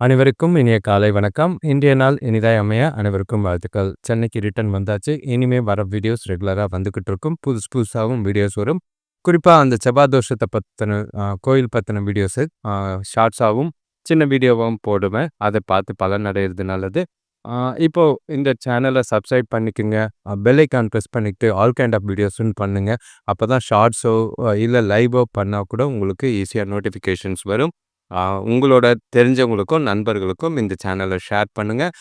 அனைவருக்கும் இனிய காலை வணக்கம். இன்றைய நாள் இனிதாய் அமைய அனைவருக்கும் வாழ்த்துக்கள். சென்னைக்கு ரிட்டர்ன் வந்தாச்சு. இனிமே வர வீடியோஸ் ரெகுலராக வந்துகிட்டு இருக்கும். புதுசு புதுசாகவும் வீடியோஸ் வரும். குறிப்பாக அந்த செபாதோஷத்தை பற்றின கோயில் பற்றின வீடியோஸு ஷார்ட்ஸாகவும் சின்ன வீடியோவாகவும் போடுவேன். அதை பார்த்து பலன் அடையிறது நல்லது. இப்போது இந்த சேனலை சப்ஸ்கிரைப் பண்ணிக்கங்க. பெல்லைக்கான் ப்ரெஸ் பண்ணிக்கிட்டு ஆல் கைண்ட் ஆஃப் வீடியோஸ்ன்னு அப்போ தான் ஷார்ட்ஸோ இல்லை லைவோ பண்ணால் கூட உங்களுக்கு ஈஸியாக நோட்டிஃபிகேஷன்ஸ் வரும். உங்களோட தெரிஞ்சவங்களுக்கும், நண்பர்களுக்கும் இந்த சேனலை ஷேர் பண்ணுங்கள்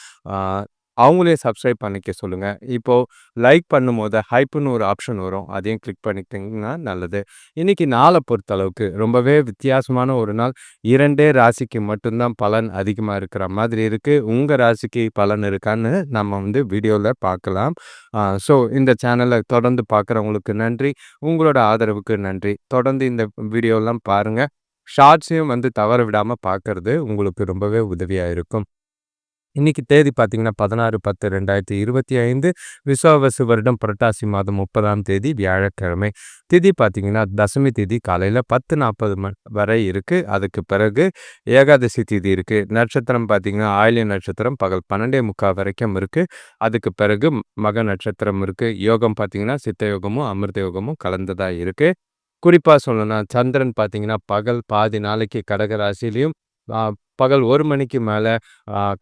அவங்களே அவங்களையும் சப்ஸ்கிரைப் பண்ணிக்க சொல்லுங்கள் இப்போது லைக் பண்ணும்போது ஹைப்புன்னு ஒரு ஆப்ஷன் வரும். அதையும் கிளிக் பண்ணிக்கிட்டீங்கன்னா நல்லது. இன்றைக்கி நாளை பொறுத்தளவுக்கு ரொம்பவே வித்தியாசமான ஒரு நாள். இரண்டே ராசிக்கு மட்டும் தான் பலன் அதிகமாக இருக்கிற மாதிரி இருக்குது உங்கள் ராசிக்கு பலன் இருக்கான்னு நம்ம வந்து வீடியோவில் பார்க்கலாம். ஸோ இந்த சேனலை தொடர்ந்து பார்க்குறவங்களுக்கு நன்றி. உங்களோட ஆதரவுக்கு நன்றி. தொடர்ந்து இந்த வீடியோலாம் பாருங்கள் ஷார்ட்ஸையும் வந்து தவற விடாமல் பார்க்கறது உங்களுக்கு ரொம்பவே உதவியாக இருக்கும். இன்னைக்கு தேதி பார்த்தீங்கன்னா 16/10/2025 விசுவாவசு வருடம் புரட்டாசி மாதம் 30ஆம் தேதி வியாழக்கிழமை. திதி பார்த்தீங்கன்னா தசமி திதி காலையில 10:40 ம வரை இருக்குது அதுக்கு பிறகு ஏகாதசி திதி இருக்குது நட்சத்திரம் பார்த்தீங்கன்னா ஆயில்ய நட்சத்திரம் பகல் 12:45 வரைக்கும் இருக்குது அதுக்கு பிறகு மக நட்சத்திரம் இருக்குது யோகம் பார்த்தீங்கன்னா சித்த யோகமும், அமிர்த யோகமும் கலந்ததாக இருக்குது குறிப்பாக சொல்லணும்னா சந்திரன் பார்த்தீங்கன்னா பகல் பாதி நாளைக்கு கடக ராசியிலயும், பகல் ஒரு மணிக்கு மேலே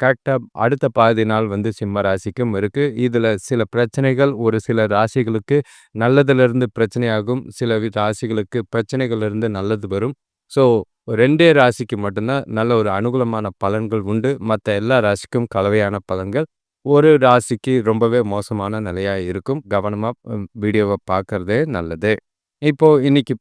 கரெக்டாக அடுத்த பாதி நாள் வந்து சிம்ம ராசிக்கும் இருக்குது இதில் சில பிரச்சனைகள் ஒரு சில ராசிகளுக்கு நல்லதுலேருந்து பிரச்சனையாகும். சில ராசிகளுக்கு பிரச்சனைகள்லேருந்து நல்லது வரும். ஸோ ரெண்டே ராசிக்கு மட்டும்தான் நல்ல ஒரு அனுகூலமான பலன்கள் உண்டு. மற்ற எல்லா ராசிக்கும் கலவையான பலன்கள். ஒரு ராசிக்கு ரொம்பவே மோசமான நிலையாக இருக்கும். கவனமாக வீடியோவை பார்க்குறதே பார்க்கறதே நல்லது. இப்போது இன்றைக்கி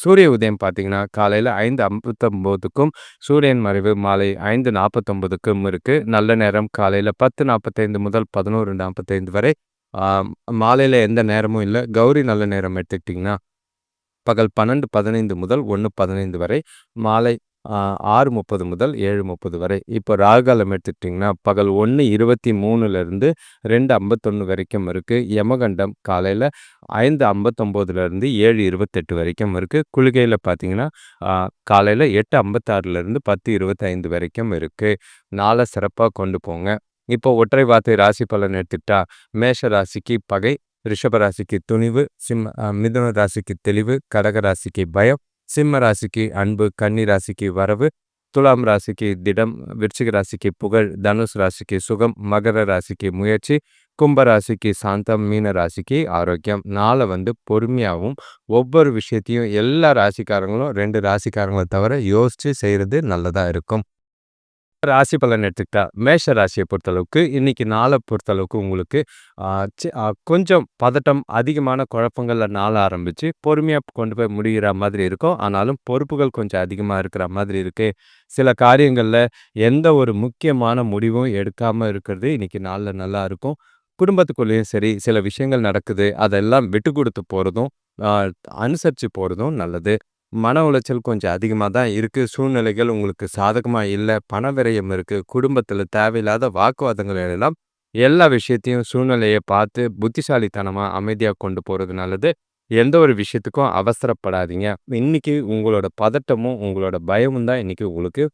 சூரிய உதயம் பார்த்தீங்கன்னா காலையில் ஐந்து ஐம்பத்தொம்போதுக்கும் சூரியன் மறைவு மாலை ஐந்து நாற்பத்தொம்போதுக்கும் இருக்குது நல்ல நேரம் காலையில் பத்து நாற்பத்தைந்து முதல் பதினோரு நாற்பத்தைந்து வரை. மாலையில் எந்த நேரமும் இல்லை. கௌரி நல்ல நேரம் எடுத்துக்கிட்டிங்கன்னா பகல் பன்னெண்டு பதினைந்து முதல் ஒன்று பதினைந்து வரை. மாலை ஆறு முப்பது முதல் 7:30 வரை. இப்போ ராகலம் எடுத்துக்கிட்டிங்கன்னா பகல் ஒன்று இருபத்தி மூணுலேருந்து ரெண்டு ஐம்பத்தொன்று வரைக்கும் இருக்குது யமகண்டம் காலையில் ஐந்து ஐம்பத்தொம்போதுலேருந்து ஏழு இருபத்தெட்டு வரைக்கும் இருக்குது குளிகையில் பார்த்தீங்கன்னா, அ காலையில 8:56லிருந்து 10:25 வரைக்கும் இருக்குது நாளை சிறப்பாக கொண்டு போங்க. இப்போ ஒற்றை வார்த்தை ராசி பலன் எடுத்துக்கிட்டா, மேஷ ராசிக்கு பகை, ரிஷப ராசிக்கு துணிவு, சிம்ம மிதுன ராசிக்கு தெளிவு, கடக ராசிக்கு பயம், சிம்ம ராசிக்கு அன்பு, கன்னி ராசிக்கு வரவு, துலாம் ராசிக்கு திடம், விருச்சிக ராசிக்கு புகழ், தனுஷ் ராசிக்கு சுகம், மகர ராசிக்கு முயற்சி, கும்ப ராசிக்கு சாந்தம், மீன ராசிக்கு ஆரோக்கியம். நாளை வந்து பொறுமையாகவும் ஒவ்வொரு விஷயத்தையும் எல்லா ராசிக்காரங்களும் ரெண்டு ராசிக்காரங்களை தவிர யோசித்து செய்கிறது நல்லதா இருக்கும். ராசி பலன் எடுத்துக்கிட்டா, மேஷ ராசியை பொறுத்தளவுக்கு இன்னைக்கு நாளை பொறுத்தளவுக்கு உங்களுக்கு கொஞ்சம் பதட்டம், அதிகமான குழப்பங்கள்ல நாளை ஆரம்பிச்சு, பொறுமையா கொண்டு போய் முடிகிற மாதிரி இருக்கும். ஆனாலும் பொறுப்புகள் கொஞ்சம் அதிகமா இருக்கிற மாதிரி இருக்கு. சில காரியங்கள்ல எந்த ஒரு முக்கியமான முடிவும் எடுக்காம இருக்கிறது இன்னைக்கு நாள்ல நல்லா இருக்கும். குடும்பத்துக்குள்ளேயும் சரி, சில விஷயங்கள் நடக்குது. அதெல்லாம் விட்டு கொடுத்து போறதும், அனுசரித்து அனுசரிச்சு போறதும் நல்லது. மன உளைச்சல் கொஞ்சம் அதிகமாக தான் இருக்குது சூழ்நிலைகள் உங்களுக்கு சாதகமாக இல்லை பண விரயம் இருக்குது குடும்பத்தில் தேவையில்லாத வாக்குவாதங்கள் எல்லாம் எல்லா விஷயத்தையும் சூழ்நிலையை பார்த்து புத்திசாலித்தனமாக அமைதியாக கொண்டு போகிறது நல்லது. எந்த ஒரு விஷயத்துக்கும் அவசரப்படாதீங்க. இன்னைக்கு உங்களோட பதட்டமும், உங்களோட பயமும் தான் இன்றைக்கி உங்களுக்கு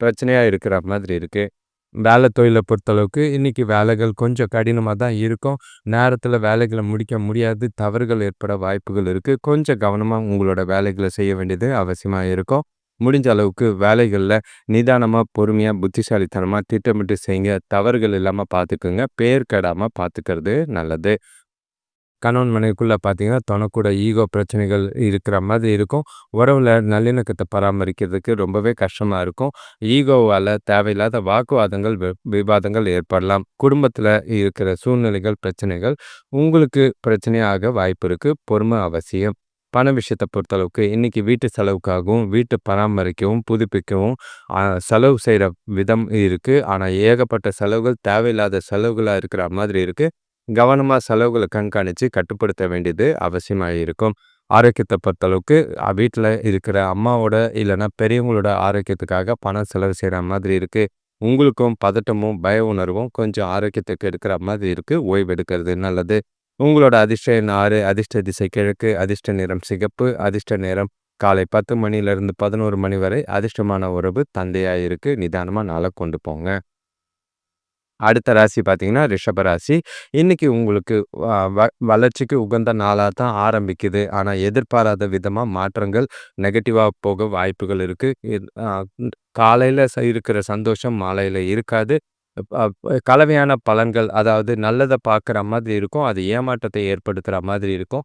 பிரச்சனையாக இருக்கிற மாதிரி இருக்குது வேலை தொழிலை பொறுத்தளவுக்கு இன்றைக்கி வேலைகள் கொஞ்சம் கடினமாக தான் இருக்கும். நேரத்தில் வேலைகளை முடிக்க முடியாது. தவறுகள் ஏற்பட வாய்ப்புகள் இருக்குது கொஞ்சம் கவனமாக உங்களோட வேலைகளை செய்ய வேண்டியது அவசியமாக இருக்கும். முடிஞ்ச அளவுக்கு வேலைகளில் நிதானமாக பொறுமையாக புத்திசாலித்தனமாக திட்டமிட்டு செய்யுங்க. தவறுகள் இல்லாமல் பார்த்துக்குங்க பேர் கெடாமல் பார்த்துக்கிறது நல்லது. கணவன் மனைவிக்குள்ள பார்த்தீங்கன்னா, தனக்கூட ஈகோ பிரச்சனைகள் இருக்கிற மாதிரி இருக்கும். உறவுல நல்லிணக்கத்தை பராமரிக்கிறதுக்கு ரொம்பவே கஷ்டமா இருக்கும். ஈகோவால தேவையில்லாத வாக்குவாதங்கள், வி விவாதங்கள் ஏற்படலாம். குடும்பத்தில் இருக்கிற சூழ்நிலைகள், பிரச்சனைகள் உங்களுக்கு பிரச்சனையாக வாய்ப்பு இருக்கு. பொறுமை அவசியம். பண விஷயத்தை பொறுத்தளவுக்கு இன்னைக்கு வீட்டு செலவுக்காகவும், வீட்டை பராமரிக்கவும், புதுப்பிக்கவும் செலவு செய்கிற விதம் இருக்குது ஆனால் ஏகப்பட்ட செலவுகள் தேவையில்லாத செலவுகளாக இருக்கிற மாதிரி இருக்குது கவனமாக செலவுகளை கண்காணித்து கட்டுப்படுத்த வேண்டியது அவசியமாக இருக்கும். ஆரோக்கியத்தை பொறுத்தளவுக்கு வீட்டில் இருக்கிற அம்மாவோட இல்லைன்னா பெரியவங்களோட ஆரோக்கியத்துக்காக பணம் செலவு செய்கிற மாதிரி இருக்குது உங்களுக்கும் பதட்டமும், பய உணர்வும் கொஞ்சம் ஆரோக்கியத்துக்கு எடுக்கிற மாதிரி இருக்குது ஓய்வு எடுக்கிறது நல்லது. உங்களோட அதிர்ஷ்ட எண் 6, அதிர்ஷ்ட திசை கிழக்கு, அதிர்ஷ்ட நிறம் சிகப்பு, அதிர்ஷ்ட நேரம் காலை பத்து மணிலேருந்து பதினோரு மணி வரை அதிர்ஷ்டமான உறவு தந்தையாக இருக்குது நிதானமாக நாளை கொண்டு போங்க அடுத்த ராசி பார்த்தீங்கன்னா ரிஷபராசி இன்னைக்கு உங்களுக்கு வளர்ச்சிக்கு உகந்த நாளாக தான் ஆரம்பிக்குது. ஆனால் எதிர்பாராத விதமாக மாற்றங்கள் நெகட்டிவாக போக வாய்ப்புகள் இருக்குது காலையில் இருக்கிற சந்தோஷம் மாலையில் இருக்காது. கலவையான பலன்கள் அதாவது நல்லதை பார்க்குற மாதிரி இருக்கும். அது ஏமாற்றத்தை ஏற்படுத்துகிற மாதிரி இருக்கும்.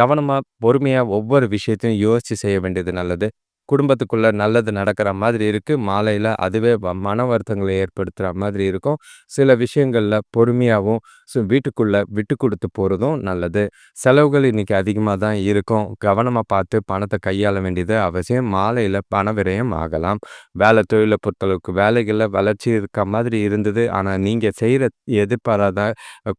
கவனமாக பொறுமையாக ஒவ்வொரு விஷயத்தையும் யோசித்து செய்ய வேண்டியது நல்லது. குடும்பத்துக்குள்ள நல்லது நடக்கிற மாதிரி இருக்குது மாலையில் அதுவே மன வருத்தங்களை ஏற்படுத்துகிற மாதிரி இருக்கும். சில விஷயங்களில் பொறுமையாகவும் ஸோ வீட்டுக்குள்ளே விட்டு கொடுத்து போகிறதும் நல்லது. செலவுகள் இன்றைக்கி அதிகமாக தான் இருக்கும். கவனமாக பார்த்து பணத்தை கையாள வேண்டியது அவசியம். மாலையில் பண விரயம் ஆகலாம். வேலை தொழிலை பொறுத்தளவுக்கு வேலைகளில் வளர்ச்சி இருக்க மாதிரி இருந்தது. ஆனால் நீங்கள் செய்கிற எதிர்பாராத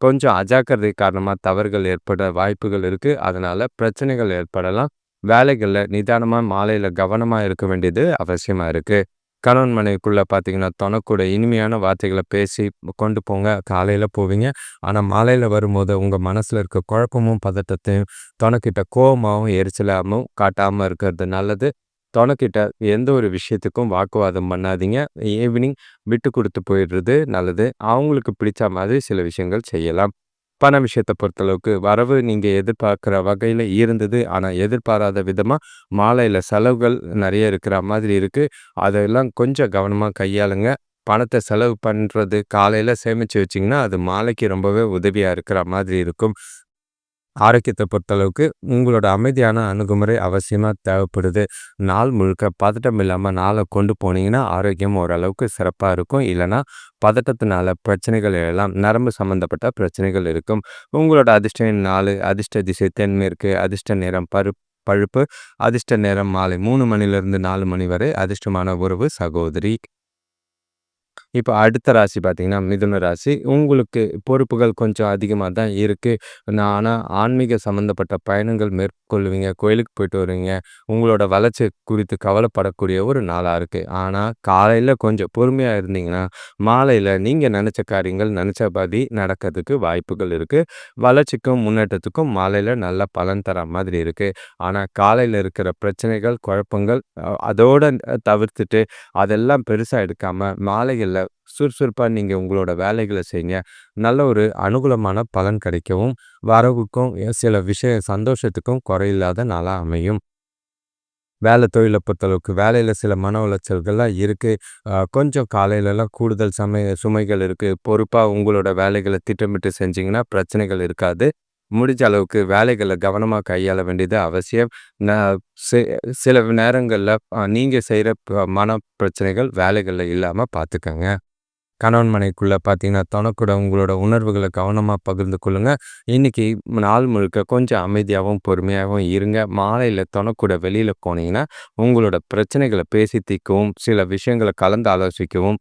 கொஞ்சம் அஜாக்கிரதை காரணமாக தவறுகள் ஏற்பட வாய்ப்புகள் இருக்குது அதனால் பிரச்சனைகள் ஏற்படலாம். வேலைகளில் நிதானமாக மாலையில் கவனமாக இருக்க வேண்டியது அவசியமாக இருக்குது கணவன் மனைவிக்குள்ளே பார்த்தீங்கன்னா தனக்கூட இனிமையான வார்த்தைகளை பேசி கொண்டு போங்க. காலையில் போவீங்க. ஆனால் மாலையில் வரும்போது உங்கள் மனசில் இருக்க குழப்பமும் பதட்டத்தையும் தனக்கிட்ட கோபமாகவும் எரிச்சலாகவும் காட்டாமல் இருக்கிறது நல்லது. தொணக்கிட்ட எந்த ஒரு விஷயத்துக்கும் வாக்குவாதம் பண்ணாதீங்க. ஈவினிங் விட்டு கொடுத்து போயிடுறது நல்லது. அவங்களுக்கு பிடிச்ச மாதிரி சில விஷயங்கள் செய்யலாம். பண விஷயத்தை பொறுத்தளவுக்கு வரவு நீங்கள் எதிர்பார்க்குற வகையில் இருந்தது. ஆனால் எதிர்பாராத விதமாக மாலையில் செலவுகள் நிறைய இருக்கிற மாதிரி இருக்குது அதெல்லாம் கொஞ்சம் கவனமாக கையாளுங்க. பணத்தை செலவு பண்ணுறது காலையில் சேமித்து வச்சிங்கன்னா அது மாலைக்கு ரொம்பவே உதவியாக இருக்கிற மாதிரி இருக்கும். ஆரோக்கியத்தை பொறுத்தளவுக்கு உங்களோட அமைதியான அணுகுமுறை அவசியமாக தேவைப்படுது. நாள் முழுக்க பதட்டம் இல்லாமல் நாளை கொண்டு போனீங்கன்னா ஆரோக்கியம் ஓரளவுக்கு சிறப்பாக இருக்கும். இல்லைனா பதட்டத்தினால பிரச்சனைகள் எல்லாம் நரம்பு சம்மந்தப்பட்ட பிரச்சனைகள் இருக்கும். உங்களோட அதிர்ஷ்ட நாள் அதிர்ஷ்ட திசை தென்மேற்கு அதிர்ஷ்ட நேரம் பரு பழுப்பு அதிர்ஷ்ட நேரம் மாலை மூணு மணிலிருந்து நாலு மணி வரை அதிர்ஷ்டமான உறவு சகோதரி. இப்போ அடுத்த ராசி பார்த்தீங்கன்னா மிதுன ராசி. உங்களுக்கு பொறுப்புகள் கொஞ்சம் அதிகமாக தான் இருக்குது நான் ஆனால் ஆன்மீக சம்மந்தப்பட்ட பயணங்கள் மேற் கொள்ளுவீங்க கோயிலுக்கு போயிட்டு வருவீங்க. உங்களோட வளர்ச்சி குறித்து கவலைப்படக்கூடிய ஒரு நாளாக இருக்குது ஆனால் காலையில் கொஞ்சம் பொறுமையாக இருந்தீங்கன்னா மாலையில் நீங்கள் நினச்ச காரியங்கள் நினச்சபடி நடக்கிறதுக்கு வாய்ப்புகள் இருக்குது வளர்ச்சிக்கும் முன்னேற்றத்துக்கும் மாலையில் நல்ல பலன் தர மாதிரி இருக்குது ஆனால் காலையில் இருக்கிற பிரச்சனைகள் குழப்பங்கள் அதோடு தவிர்த்துட்டு அதெல்லாம் பெருசாக எடுக்காமல் மாலைகளில் சுறுசுறுப்பாக நீங்கள் உங்களோட வேலைகளை செய்யுங்க நல்ல ஒரு அனுகூலமான பலன் கிடைக்கவும் வரவுக்கும் சில விஷய சந்தோஷத்துக்கும் குறையில்லாத நாளாக அமையும். வேலை தொழிலை பொறுத்தளவுக்கு வேலையில் சில மன உளைச்சல்கள்லாம் இருக்குது கொஞ்சம் காலையிலலாம் கூடுதல் சமய சுமைகள் இருக்குது பொறுப்பாக உங்களோட வேலைகளை திட்டமிட்டு செஞ்சிங்கன்னா பிரச்சனைகள் இருக்காது. முடிஞ்ச அளவுக்கு வேலைகளை கவனமாக கையாள வேண்டியது அவசியம். சில நேரங்களில் நீங்கள் செய்கிற மன பிரச்சனைகள் வேலைகளில் இல்லாமல் பார்த்துக்கங்க கணவன் மனைக்குள்ளே பார்த்தீங்கன்னா தனக்கூட உங்களோட உணர்வுகளை கவனமாக பகிர்ந்து கொள்ளுங்கள் இன்றைக்கி நாள் முழுக்க கொஞ்சம் அமைதியாகவும் பொறுமையாகவும் இருங்க. மாலையில் தனக்கூட வெளியில் போனீங்கன்னா உங்களோட பிரச்சனைகளை பேசி தீர்க்கவும் சில விஷயங்களை கலந்து ஆலோசிக்கவும்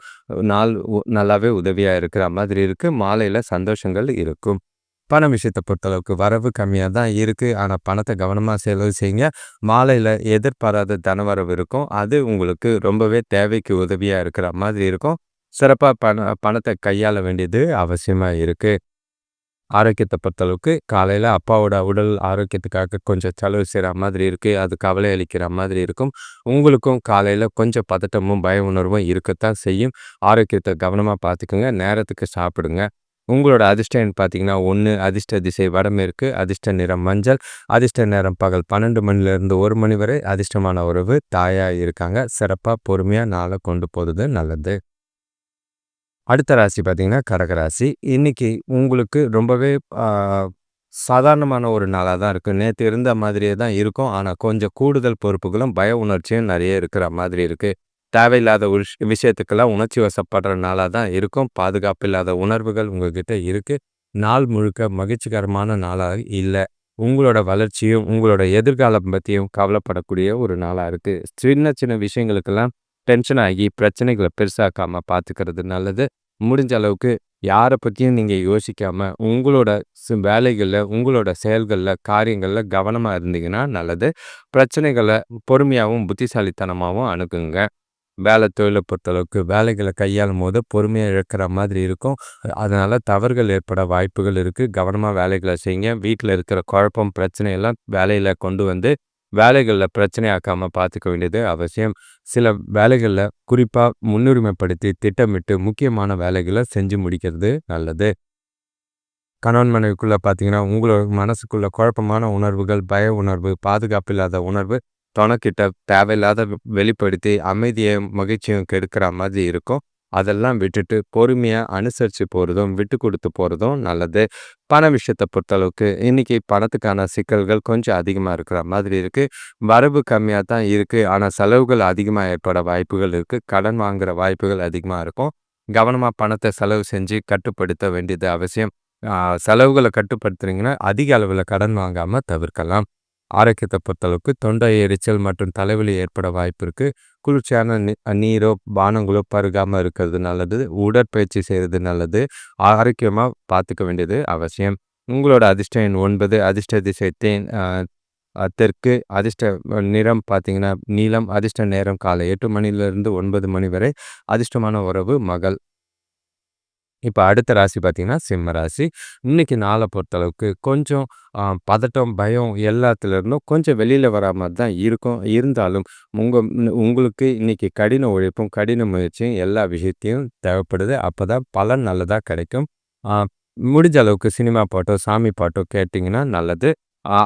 நாள் நல்லாவே உதவியாக இருக்கிற மாதிரி இருக்குது மாலையில் சந்தோஷங்கள் இருக்கும். பண விஷயத்தை பொறுத்தளவுக்கு வரவு கம்மியாக தான் இருக்குது ஆனால் பணத்தை கவனமாக செலவு செய்யுங்க. மாலையில் எதிர்பாராத தனவரவு இருக்கும். அது உங்களுக்கு ரொம்பவே தேவைக்கு உதவியாக இருக்கிற மாதிரி இருக்கும். சிறப்பாக பண பணத்தை கையாள வேண்டியது அவசியமாக இருக்குது ஆரோக்கியத்தை பொறுத்தளவுக்கு காலையில் அப்பாவோட உடல் ஆரோக்கியத்துக்காக கொஞ்சம் செலவு செய்கிற மாதிரி இருக்குது அது கவலை அளிக்கிற மாதிரி இருக்கும். உங்களுக்கும் காலையில் கொஞ்சம் பதட்டமும் பய உணர்வும் இருக்கத்தான் செய்யும். ஆரோக்கியத்தை கவனமாக பார்த்துக்குங்க நேரத்துக்கு சாப்பிடுங்க. உங்களோட அதிர்ஷ்டம் பார்த்தீங்கன்னா ஒன்று அதிர்ஷ்ட திசை வடமேற்கு அதிர்ஷ்ட நிறம் மஞ்சள் அதிர்ஷ்ட நேரம் பகல் பன்னெண்டு மணிலேருந்து ஒரு மணி வரை அதிர்ஷ்டமான உறவு தாயாக இருக்காங்க. சிறப்பாக பொறுமையாக நாளை கொண்டு போகிறது நல்லது. அடுத்த ராசி பார்த்தீங்கன்னா கடகராசி இன்றைக்கி உங்களுக்கு ரொம்பவே சாதாரணமான ஒரு நாளாக தான் இருக்குது நேற்று இருந்த மாதிரியே தான் இருக்கும். ஆனால் கொஞ்சம் கூடுதல் பொறுப்புகளும் பய உணர்ச்சியும் நிறைய இருக்கிற மாதிரி இருக்குது தேவையில்லாத விஷ் விஷயத்துக்கெல்லாம் உணர்ச்சி வசப்படுற நாளாக தான் இருக்கும். பாதுகாப்பு இல்லாத உணர்வுகள் உங்ககிட்ட இருக்குது நாள் முழுக்க மகிழ்ச்சிகரமான நாளாக இல்லை. உங்களோட வளர்ச்சியும் உங்களோட எதிர்காலம் பற்றியும் கவலைப்படக்கூடிய ஒரு நாளாக இருக்குது சின்ன சின்ன விஷயங்களுக்கெல்லாம் டென்ஷன் ஆகி பிரச்சனைகளை பெருசாக்காமல் பார்த்துக்கிறது நல்லது. முடிஞ்ச அளவுக்கு யாரை பற்றியும் நீங்கள் யோசிக்காமல் உங்களோட வேலைகளில் உங்களோட செயல்களில் காரியங்களில் கவனமாக இருந்தீங்கன்னா நல்லது. பிரச்சனைகளை பொறுமையாகவும் புத்திசாலித்தனமாகவும் அணுகுங்க. வேலை தொழிலை பொறுத்தளவுக்கு வேலைகளை கையாளும் போது பொறுமையாக இழக்கிற மாதிரி இருக்கும். அதனால் தவறுகள் ஏற்பட வாய்ப்புகள் இருக்குது கவனமாக வேலைகளை செய்யுங்க. வீட்டில் இருக்கிற குழப்பம் பிரச்சனையெல்லாம் வேலையில் கொண்டு வந்து வேலைகளில் பிரச்சனையாக்காமல் பார்த்துக்க வேண்டியது அவசியம். சில வேலைகளில் குறிப்பாக முன்னுரிமைப்படுத்தி திட்டமிட்டு முக்கியமான வேலைகளை செஞ்சு முடிக்கிறது நல்லது. கணவன் மனைவிக்குள்ளே பார்த்தீங்கன்னா உங்களோட மனசுக்குள்ள குழப்பமான உணர்வுகள் பய உணர்வு பாதுகாப்பு இல்லாத உணர்வு தொணக்கிட்ட தேவையில்லாத வெளிப்படுத்தி அமைதியை மகிழ்ச்சியும் கெடுக்கிற மாதிரி இருக்கும். அதெல்லாம் விட்டுட்டு பொறுமையாக அனுசரித்து போகிறதும் விட்டு கொடுத்து போகிறதும் நல்லது. பண விஷயத்தை பொறுத்தளவுக்கு இன்றைக்கி பணத்துக்கான சிக்கல்கள் கொஞ்சம் அதிகமாக இருக்கிற மாதிரி இருக்குது வரவு கம்மியாக தான் இருக்குது ஆனால் செலவுகள் அதிகமாக ஏற்பட வாய்ப்புகள் இருக்குது கடன் வாங்குகிற வாய்ப்புகள் அதிகமாக இருக்கும். கவனமாக பணத்தை செலவு செஞ்சு கட்டுப்படுத்த வேண்டியது அவசியம். செலவுகளை கட்டுப்படுத்துறீங்கன்னா அதிக அளவில் கடன் வாங்காமல் தவிர்க்கலாம். ஆரோக்கியத்தை பொறுத்தளவுக்கு தொண்டை எரிச்சல் மற்றும் தலைவலி ஏற்பட வாய்ப்பு இருக்குது குளிர்ச்சியான நீரோ பானங்களோ பருகாமல் இருக்கிறது நல்லது. உடற்பயிற்சி செய்கிறது நல்லது. ஆரோக்கியமாக பார்த்துக்க வேண்டியது அவசியம். உங்களோட அதிர்ஷ்ட எண் ஒன்பது. அதிர்ஷ்ட திசை தேன் தெற்கு. அதிர்ஷ்ட நிறம் பார்த்தீங்கன்னா நீளம் அதிர்ஷ்ட நேரம் காலை எட்டு மணிலேருந்து ஒன்பது மணி வரை. அதிர்ஷ்டமான உறவு மகள். இப்போ அடுத்த ராசி பார்த்தீங்கன்னா சிம்ம ராசி. இன்னைக்கு நாளை பொறுத்தளவுக்கு கொஞ்சம் பதட்டம் பயம் எல்லாத்துலேருந்தும் கொஞ்சம் வெளியில் வரா மாதிரி தான் இருக்கும். இருந்தாலும் உங்கள் உங்களுக்கு இன்றைக்கி கடின உழைப்பும் கடின முயற்சியும் எல்லா விஷயத்தையும் தேவைப்படுது. அப்போ தான் பலன் நல்லதாக கிடைக்கும். முடிஞ்ச அளவுக்கு சினிமா பாட்டோ சாமி பாட்டோ கேட்டிங்கன்னா நல்லது.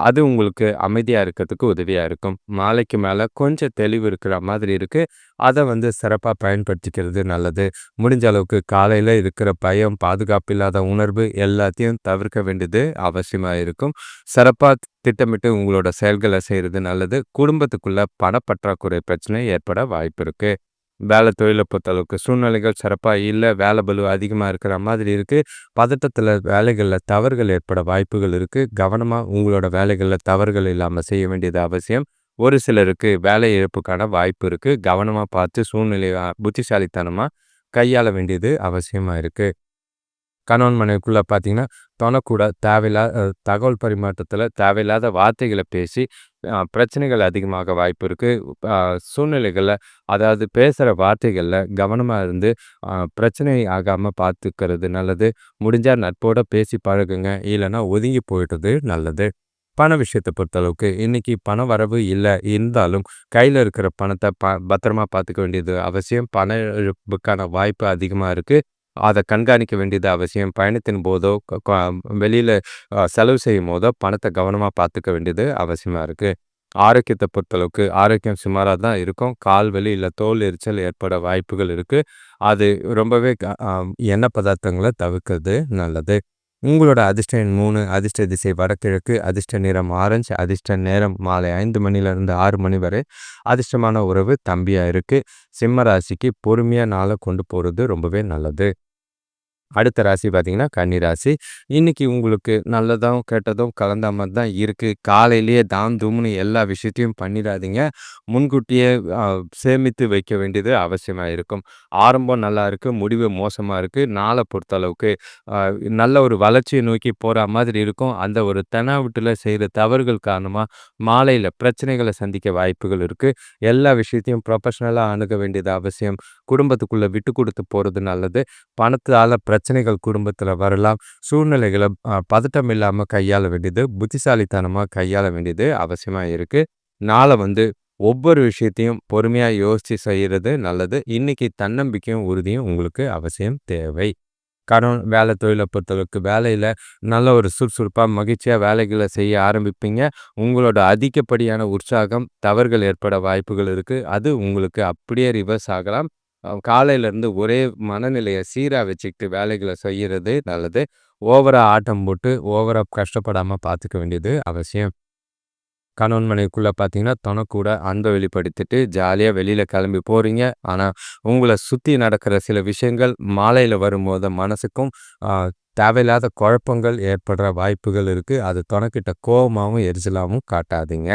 அது உங்களுக்கு அமைதியாக இருக்கிறதுக்கு உதவியாக இருக்கும். மாலைக்கு மேலே கொஞ்சம் தெளிவு இருக்கிற மாதிரி இருக்குது அதை வந்து சிறப்பாக பயன்படுத்திக்கிறது நல்லது. முடிஞ்ச அளவுக்கு காலையில் இருக்கிற பயம் பாதுகாப்பு இல்லாத உணர்வு எல்லாத்தையும் தவிர்க்க வேண்டியது அவசியமாக இருக்கும். சிறப்பாக திட்டமிட்டு உங்களோட செயல்களை செய்கிறது நல்லது. குடும்பத்துக்குள்ள பணப்பற்றாக்குறை பிரச்சனை ஏற்பட வாய்ப்பு இருக்குது வேலை தொழிலை பொறுத்தளவுக்கு சூழ்நிலைகள் சிறப்பாக இல்லை வேலை பலு அதிகமாக இருக்கிற மாதிரி இருக்குது பதட்டத்தில் வேலைகளில் தவறுகள் ஏற்பட வாய்ப்புகள் இருக்குது கவனமாக உங்களோட வேலைகளில் தவறுகள் இல்லாமல் செய்ய வேண்டியது அவசியம். ஒரு சிலருக்கு வேலை இழப்புக்கான வாய்ப்பு இருக்குது கவனமாக பார்த்து சூழ்நிலையை புத்திசாலித்தனமாக கையாள வேண்டியது அவசியமாக இருக்குது கணவன் மனைவிக்குள்ளே பார்த்தீங்கன்னா தொனக்கூட தேவையில்லாத தகவல் பரிமாற்றத்தில் தேவையில்லாத வார்த்தைகளை பேசி பிரச்சனைகள் அதிகமாக வாய்ப்பு இருக்குது சூழ்நிலைகளில் அதாவது பேசுகிற வார்த்தைகளில் கவனமாக இருந்து பிரச்சனை ஆகாமல் பார்த்துக்கிறது நல்லது. முடிஞ்சால் நட்போடு பேசி பழகுங்க. இல்லைன்னா ஒதுங்கி போயிடுறது நல்லது. பண விஷயத்தை பொறுத்தளவுக்கு இன்றைக்கி பண வரவு இல்லை. இருந்தாலும் கையில் இருக்கிற பணத்தை ப பத்திரமா பார்த்துக்க வேண்டியது அவசியம். பண இழப்புக்கான வாய்ப்பு அதிகமாக இருக்குது அதை கண்காணிக்க வேண்டியது அவசியம். பயணத்தின் போதோ வெளியில் செலவு செய்யும் போதோ பணத்தை கவனமாக பார்த்துக்க வேண்டியது அவசியமாக இருக்குது ஆரோக்கியத்தை பொறுத்தளவுக்கு ஆரோக்கியம் சுமாராக தான் இருக்கும். கால் வலி இல்லை தோல் எரிச்சல் ஏற்பட வாய்ப்புகள் இருக்குது அது ரொம்பவே எண்ணெய் பதார்த்தங்களை தவிர்க்கிறது நல்லது. உங்களோட அதிர்ஷ்ட எண் மூணு அதிர்ஷ்ட திசை வடகிழக்கு அதிர்ஷ்ட நிறம் ஆரஞ்சு அதிர்ஷ்ட நேரம் மாலை ஐந்து மணிலேருந்து ஆறு மணி வரை அதிர்ஷ்டமான உறவு தம்பியாக இருக்குது சிம்ம ராசிக்கு பொறுமையாக நாளை கொண்டு போகிறது ரொம்பவே நல்லது. அடுத்த ராசி பார்த்தீங்கன்னா கன்னி ராசி. இன்னைக்கு உங்களுக்கு நல்லதும் கெட்டதும் கலந்த மாதிரி தான் இருக்குது காலையிலேயே தாம் தூம்னு எல்லா விஷயத்தையும் பண்ணிடாதீங்க. முன்கூட்டியே சேமித்து வைக்க வேண்டியது அவசியமாக இருக்கும். ஆரம்பம் நல்லா இருக்குது முடிவு மோசமாக இருக்குது நாளை பொறுத்தளவுக்கு நல்ல ஒரு வளர்ச்சியை நோக்கி போகிற மாதிரி இருக்கும். அந்த ஒரு தெனாவிட்டில் செய்கிற தவறுகள் காரணமாக மாலையில் பிரச்சனைகளை சந்திக்க வாய்ப்புகள் இருக்குது எல்லா விஷயத்தையும் ப்ரொஃபஷ்னலாக அணுக வேண்டியது அவசியம். குடும்பத்துக்குள்ளே விட்டு கொடுத்து போகிறது நல்லது. பணத்தால் பிரச்சனைகள் குடும்பத்தில் வரலாம். சூழ்நிலைகளை பதட்டம் இல்லாமல் கையாள வேண்டியது புத்திசாலித்தனமாக கையாள வேண்டியது அவசியமாக இருக்குது நாளை வந்து ஒவ்வொரு விஷயத்தையும் பொறுமையாக யோசித்து செய்கிறது நல்லது. இன்றைக்கி தன்னம்பிக்கையும் உறுதியும் உங்களுக்கு அவசியம் தேவை. காரணம் வேலை தொழிலை பொறுத்தளவுக்கு வேலையில் நல்ல ஒரு சுறுசுறுப்பாக மகிழ்ச்சியாக வேலைகளை செய்ய ஆரம்பிப்பீங்க. உங்களோட அதிகப்படியான உற்சாகம் தவறுகள் ஏற்பட வாய்ப்புகள் இருக்குது அது உங்களுக்கு அப்படியே ரிவர்ஸ் ஆகலாம். காலையிலேருந்து ஒரே மனநிலையை சீராக வச்சுக்கிட்டு வேலைகளை செய்கிறது நல்லது. ஓவராக ஆட்டம் போட்டு ஓவராக கஷ்டப்படாமல் பார்த்துக்க வேண்டியது அவசியம். கணவன் மனைவிக்குள்ளே பார்த்தீங்கன்னா தனக்கூட அன்பை வெளிப்படுத்திட்டு ஜாலியாக வெளியில் கிளம்பி போகிறீங்க ஆனால் உங்களை சுற்றி நடக்கிற சில விஷயங்கள் மாலையில் வரும்போது மனசுக்கும் தேவையில்லாத குழப்பங்கள் ஏற்படுற வாய்ப்புகள் இருக்குது அது தனக்கிட்ட கோபமாகவும் எரிச்சலாகவும் காட்டாதீங்க.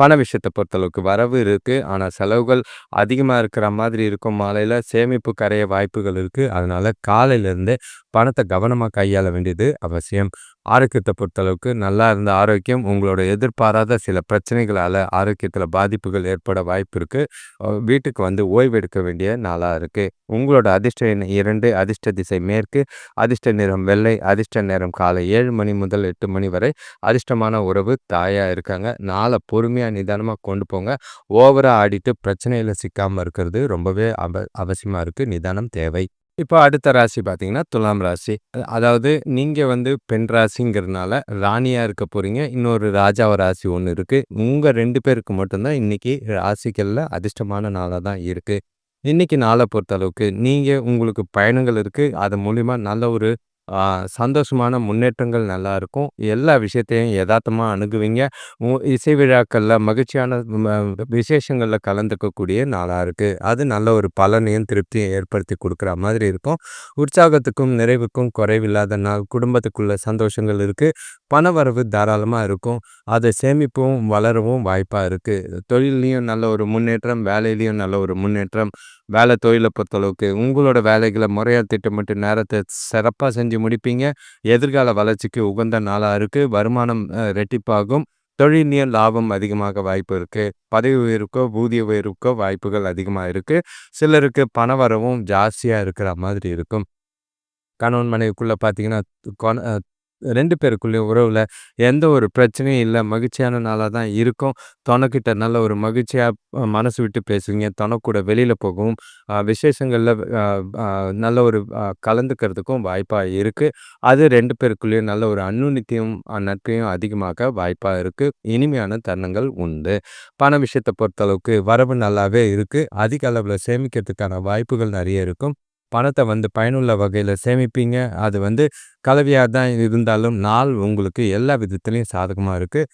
பண விஷயத்தை பொறுத்தளவுக்கு வரவு இருக்குது ஆனால் செலவுகள் அதிகமாக இருக்கிற மாதிரி இருக்கும். மாலையில் சேமிப்பு கரைய வாய்ப்புகள் இருக்குது அதனால் காலையிலேருந்தே பணத்தை கவனமாக கையாள வேண்டியது அவசியம். ஆரோக்கியத்தை பொறுத்தளவுக்கு நல்லா இருந்த ஆரோக்கியம் உங்களோட எதிர்பாராத சில பிரச்சனைகளால் ஆரோக்கியத்தில் பாதிப்புகள் ஏற்பட வாய்ப்பு இருக்குது வீட்டுக்கு வந்து ஓய்வு எடுக்க வேண்டிய நாளாக இருக்குது உங்களோட அதிர்ஷ்ட எண் இரண்டு அதிர்ஷ்ட திசை மேற்கு அதிர்ஷ்ட நிறம் வெள்ளை அதிர்ஷ்ட நேரம் காலை ஏழு மணி முதல் எட்டு மணி வரை அதிர்ஷ்டமான உறவு தாயாக இருக்காங்க. நாளை பொறுமையாக நிதானமாக கொண்டு போங்க. ஓவராக ஆடிட்டு பிரச்சனையில் சிக்காமல் இருக்கிறது ரொம்பவே அவ அவசியமாக இருக்குது நிதானம் தேவை. இப்போ அடுத்த ராசி பார்த்தீங்கன்னா துலாம் ராசி. அதாவது நீங்கள் வந்து பெண் ராசிங்கிறதுனால ராணியாக இருக்க போகிறீங்க இன்னொரு ராஜாவ ராசி ஒன்று இருக்குது உங்கள் ரெண்டு பேருக்கு மட்டும்தான் இன்றைக்கி ராசிகளில் அதிர்ஷ்டமான நாளாக தான் இருக்குது இன்றைக்கி நாளை பொறுத்தளவுக்கு நீங்கள் உங்களுக்கு பயணங்கள் இருக்குது அது மூலிமா நல்ல ஒரு சந்தோஷமான முன்னேற்றங்கள் நல்லா இருக்கும். எல்லா விஷயத்தையும் யதார்த்தமாக அணுகுவீங்க. இசை விழாக்களில் மகிழ்ச்சியான விசேஷங்களில் கலந்துக்கக்கூடிய நாளாக இருக்குது அது நல்ல ஒரு பலனையும் திருப்தியும் ஏற்படுத்தி கொடுக்குற மாதிரி இருக்கும். உற்சாகத்துக்கும் நிறைவுக்கும் குறைவில்லாத நாள் குடும்பத்துக்குள்ள சந்தோஷங்கள் இருக்குது பண வரவு தாராளமாக இருக்கும். அதை சேமிப்பவும் வளரவும் வாய்ப்பாக இருக்குது தொழிலையும் நல்ல ஒரு முன்னேற்றம் வேலையிலையும் நல்ல ஒரு முன்னேற்றம் வேலை தொழிலை பொறுத்தளவுக்கு உங்களோட வேலைகளை முறையாக திட்டமிட்டு நேரத்தை சிறப்பாக செஞ்சு முடிப்பீங்க. எதிர்கால வளர்ச்சிக்கு உகந்த நாளாக இருக்குது வருமானம் ரெட்டிப்பாகும். தொழிலிய லாபம் அதிகமாக வாய்ப்பு இருக்குது பதவி உயர்வுக்கோ ஊதிய உயர்வுக்கோ வாய்ப்புகள் அதிகமாக இருக்குது சிலருக்கு பண வரவும் ஜாஸ்தியாக இருக்கிற மாதிரி இருக்கும். கணவன் மனைவிக்குள்ளே பார்த்தீங்கன்னா ரெண்டு பேருக்குள்ளேயும் உறவில் எந்த ஒரு பிரச்சனையும் இல்லை. மகிழ்ச்சியான நாளாக தான் இருக்கும். தனக்கிட்ட நல்ல ஒரு மகிழ்ச்சியாக மனசு விட்டு பேசுவீங்க. தொனக்கூட வெளியில் போகவும் விசேஷங்களில் நல்ல ஒரு கலந்துக்கிறதுக்கும் வாய்ப்பாக இருக்குது அது ரெண்டு பேருக்குள்ளேயும் நல்ல ஒரு அன்னுநித்தியம் நட்பையும் அதிகமாக வாய்ப்பாக இருக்குது இனிமையான தருணங்கள் உண்டு. பண விஷயத்தை பொறுத்தளவுக்கு வரவு நல்லாவே இருக்குது அதிக அளவில் சேமிக்கிறதுக்கான வாய்ப்புகள் நிறைய இருக்கும். பணத்தை வந்து பயனுள்ள வகையில் சேமிப்பீங்க. அது வந்து கலவையாக தான் இருந்தாலும் நாள் உங்களுக்கு எல்லா விதத்துலேயும் சாதகமாக இருக்குது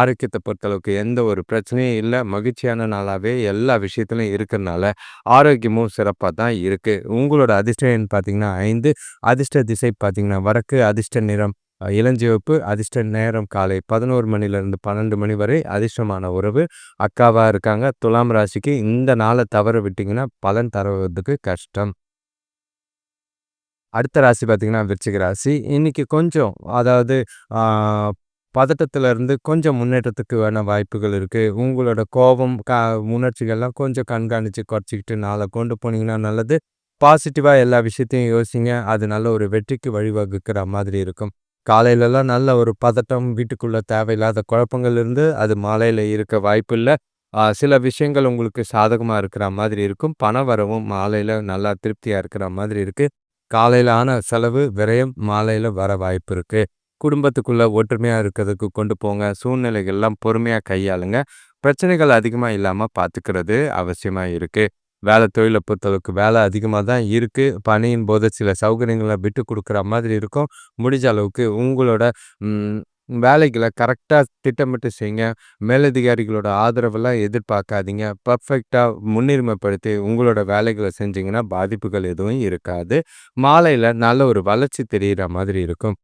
ஆரோக்கியத்தை பொறுத்தளவுக்கு எந்த ஒரு பிரச்சனையும் இல்லை. மகிழ்ச்சியான நாளாகவே எல்லா விஷயத்துலையும் இருக்கிறனால ஆரோக்கியமும் சிறப்பாக தான் இருக்குது உங்களோட அதிர்ஷ்டம் பார்த்திங்கன்னா ஐந்து. அதிர்ஷ்ட திசை பார்த்திங்கன்னா வடக்கு. அதிர்ஷ்ட நிறம் இளஞ்சிவப்பு. அதிர்ஷ்ட நேரம் காலை பதினோரு மணிலேருந்து பன்னெண்டு மணி வரை அதிர்ஷ்டமான உறவு. அக்காவாக இருக்காங்க. துலாம் ராசிக்கு இந்த நாளை தவற விட்டிங்கன்னா பலன் தருவதுக்கு கஷ்டம். அடுத்த ராசி பார்த்திங்கன்னா விருச்சிக ராசி. இன்றைக்கி கொஞ்சம் அதாவது பதட்டத்திலேருந்து கொஞ்சம் முன்னேற்றத்துக்கு வேண வாய்ப்புகள் இருக்குது உங்களோட கோபம் க உணர்ச்சிகள்லாம் கொஞ்சம் கண்காணித்து குறைச்சிக்கிட்டு நாளை கொண்டு போனீங்கன்னா நல்லது. பாசிட்டிவாக எல்லா விஷயத்தையும் யோசிங்க. அது நல்ல ஒரு வெற்றிக்கு வழிவகுக்கிற மாதிரி இருக்கும். காலையிலலாம் நல்ல ஒரு பதட்டம் வீட்டுக்குள்ளே தேவையில்லாத குழப்பங்கள் இருந்து அது மாலையில் இருக்க வாய்ப்பு இல்லை சில விஷயங்கள் உங்களுக்கு சாதகமாக இருக்கிற மாதிரி இருக்கும். பண வரவும் மாலையில் நல்லா திருப்தியாக இருக்கிற மாதிரி இருக்குது காலையிலான செலவு விரயம் மாலையில் வர வாய்ப்பு இருக்குது குடும்பத்துக்குள்ளே ஒற்றுமையாக இருக்கிறதுக்கு கொண்டு போங்க. சூழ்நிலைகள்லாம் பொறுமையாக கையாளுங்க. பிரச்சனைகள் அதிகமாக இல்லாமல் பார்த்துக்கிறது அவசியமாக இருக்குது வேலை தொழிலை பொறுத்தளவுக்கு வேலை அதிகமாக தான் இருக்குது பணியின் போது சில சௌகரியங்களை விட்டு கொடுக்குற மாதிரி இருக்கும். முடிஞ்ச அளவுக்கு உங்களோட வேலைகளை கரெக்டாக திட்டமிட்டு செய்யுங்க மேலதிகாரிகளோட ஆதரவெல்லாம் எதிர்பார்க்காதீங்க. பர்ஃபெக்டாக முன்னுரிமைப்படுத்தி உங்களோட வேலைகளை செஞ்சிங்கன்னா பாதிப்புகள் எதுவும் இருக்காது. மாலையில் நல்ல ஒரு வளர்ச்சி தெரிகிற மாதிரி இருக்கும்.